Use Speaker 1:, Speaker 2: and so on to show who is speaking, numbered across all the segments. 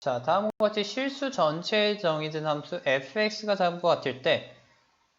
Speaker 1: 자, 다음과 같이 실수 전체에 정의된 함수 fx가 다음과 같을 때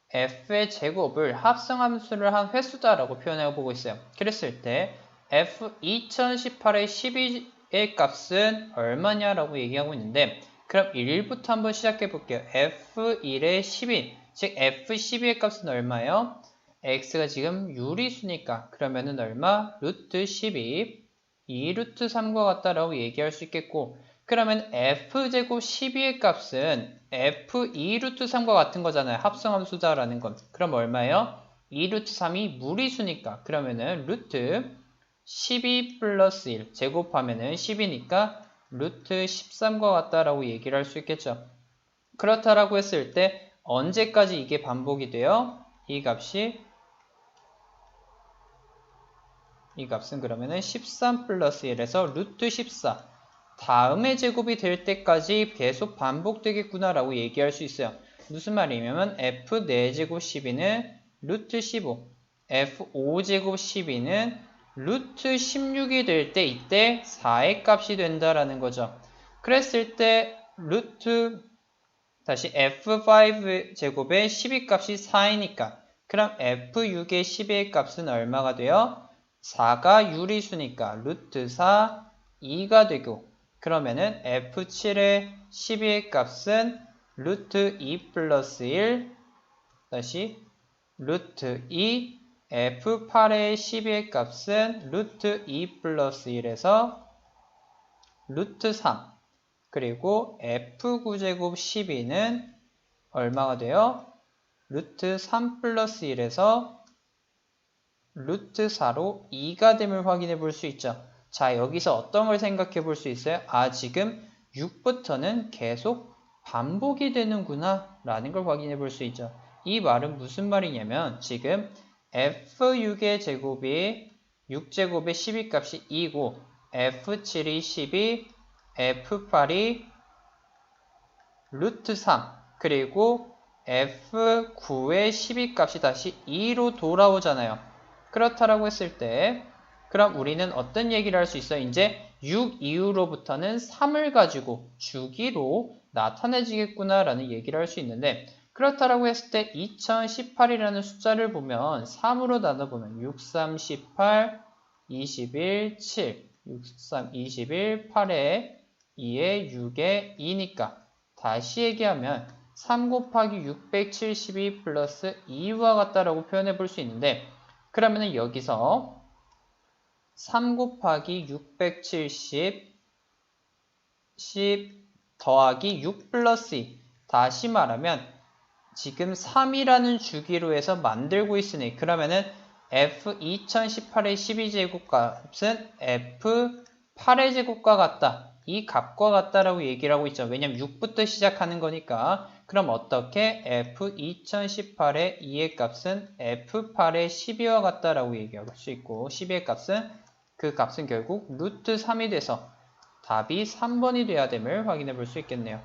Speaker 1: f의 제곱을 합성 함수를 한 횟수다라고 표현해 보고 있어요. 그랬을 때 f 2018의 12의 값은 얼마냐라고 얘기하고 있는데 그럼 1부터 한번 시작해 볼게요. f1의 12, 즉 f12의 값은 얼마예요? x가 지금 유리수니까 그러면은 얼마? 루트 12, 2 루트 3과 같다라고 얘기할 수 있겠고 그러면 f제곱 12의 값은 f2 루트 3과 같은 거잖아요. 합성함수다라는 건. 그럼 얼마예요? 2 루트 3이 무리수니까 그러면은 루트 12 플러스 1 제곱하면은 10이니까 루트 13과 같다라고 얘기를 할 수 있겠죠. 그렇다라고 했을 때 언제까지 이게 반복이 돼요? 이 값이 이 값은 그러면은 13 플러스 1에서 루트 14 다음의 제곱이 될 때까지 계속 반복되겠구나 라고 얘기할 수 있어요. 무슨 말이냐면 f 4제곱 12는 루트 15 f5제곱 12는 루트 16이 될 때 이때 4의 값이 된다라는 거죠. 그랬을 때 루트 다시 f5 제곱의 12 값이 4이니까 그럼 f6의 12의 값은 얼마가 돼요? 4가 유리수니까 루트 4 2가 되고 그러면은 f7의 12의 값은 루트 2 플러스 1 다시 루트 2 f8의 12의 값은 루트 2 플러스 1에서 루트 3 그리고 f9제곱 12는 얼마가 돼요? 루트 3 플러스 1에서 루트 4로 2가 됨을 확인해 볼 수 있죠. 자, 여기서 어떤 걸 생각해 볼 수 있어요? 아, 지금 6부터는 계속 반복이 되는구나 라는 걸 확인해 볼 수 있죠. 이 말은 무슨 말이냐면 지금 f6의 제곱이 6제곱의 12 값이 2고 f7이 12, f8이 루트 3 그리고 f9의 12 값이 다시 2로 돌아오잖아요. 그렇다라고 했을 때 그럼 우리는 어떤 얘기를 할 수 있어? 이제 6 이후로부터는 3을 가지고 주기로 나타내지겠구나라는 얘기를 할 수 있는데 그렇다라고 했을 때 2018이라는 숫자를 보면 3으로 나눠보면 6, 3, 18, 21, 7, 6, 3, 21, 8에 2에 6에 2니까 다시 얘기하면 3 곱하기 672 플러스 2와 같다라고 표현해 볼 수 있는데 그러면은 여기서 3 곱하기 670 10 더하기 6 플러스 2 다시 말하면 지금 3이라는 주기로 해서 만들고 있으니 그러면은 f 2018의 12제곱 값은 f 8의 제곱과 같다. 이 값과 같다라고 얘기를 하고 있죠. 왜냐면 6부터 시작하는 거니까. 그럼 어떻게 f 2018의 2의 값은 f 8의 12와 같다라고 얘기할 수 있고 12의 값은 그 값은 결국 루트 3이 돼서 답이 3번이 돼야 됨을 확인해 볼 수 있겠네요.